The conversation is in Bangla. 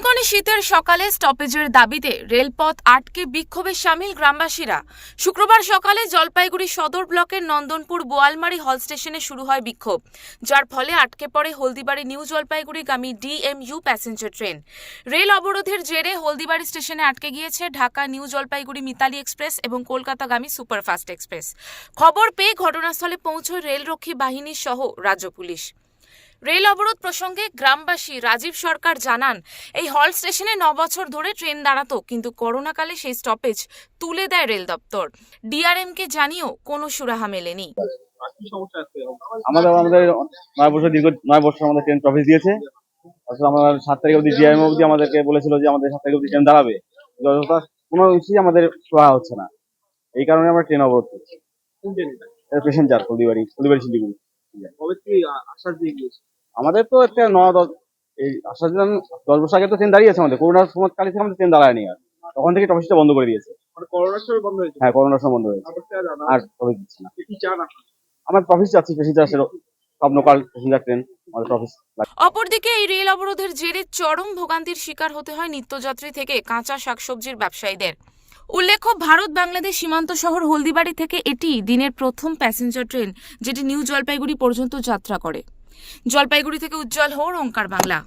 কনকনে শীতের সকালে স্টপেজের দাবিতে রেলপথ আটকে বিক্ষোভে সামিল গ্রামবাসীরা। শুক্রবার সকালে জলপাইগুড়ি সদর ব্লকের নন্দনপুর বোয়ালমারি হল স্টেশনে শুরু হয় বিক্ষোভ। যার ফলে আটকে পড়ে হলদিবাড়ি নিউ জলপাইগুড়িগামী ডিএমইউ প্যাসেঞ্জার ট্রেন রেল অবরোধের জেরে হলদিবাড়ি স্টেশনে আটকে গিয়েছে ঢাকা নিউ জলপাইগুড়ি মিতালি এক্সপ্রেস এবং কলকাতাগামী সুপারফাস্ট এক্সপ্রেস। খবর পেয়ে ঘটনাস্থলে পৌঁছয় রেলরক্ষী বাহিনী সহ রাজ্য পুলিশ। রেল অবরোধ প্রসঙ্গে গ্রামবাসী রাজীব সরকার জানান এই হল স্টেশনে ন বছর ধরে ট্রেন দাঁড়াতো কিন্তু করোনাকালে সেই স্টপেজ তুলে দেয় রেল দপ্তর। ডিআরএমকে জানিয়েও কোনো সুরাহা মেলেনি। আমাদের আমাদের নয় বছর দীর্ঘ নয় বছর আমাদের ট্রেন ট্রফিস দিয়েছে। আসলে আমরা সাত তারিখ অবধি জিআইএম অবধি আমাদেরকে বলেছিল যে আমাদের সাত তারিখ অবধি ট্রেন দাঁড়াবে। কোনো কিছুই আমাদের সুরাহা হচ্ছে না। এই কারণে আমরা ট্রেন অবরোধ করছি। প্যাসেঞ্জার হলদিবাড়ি হলদিবাড়ি শিলিগুড়ি গিয়েছে? আমাদের তো একটা ন দশ এই আসার জন্য দশ বছর আগে তো ট্রেন দাঁড়িয়েছে আমাদের। করোনার সময় কালে থেকে আমাদের ট্রেন দাঁড়ায়নি আর। তখন থেকে ট্রফিসটা বন্ধ করে দিয়েছে। মানে হ্যাঁ করোনার সময় বন্ধ হয়েছে। আর জানা দিচ্ছে না? আমার ট্রফিস যাচ্ছি প্যাসেঞ্জার সব লোকাল প্যাসেঞ্জার ট্রেন আমাদের অপরদিকে এই রেল অবরোধের জেরে চরম ভোগান্তির শিকার হতে হয় নিত্যযাত্রী থেকে কাঁচা শাকসবজির ব্যবসায়ীদের। উল্লেখ্য, ভারত বাংলাদেশ সীমান্ত শহর হলদিবাড়ি থেকে এটি দিনের প্রথম প্যাসেঞ্জার ট্রেন, যেটি নিউ জলপাইগুড়ি পর্যন্ত যাত্রা করে। জলপাইগুড়ি থেকে উজ্জ্বল হোর ওঙ্কার বাংলা।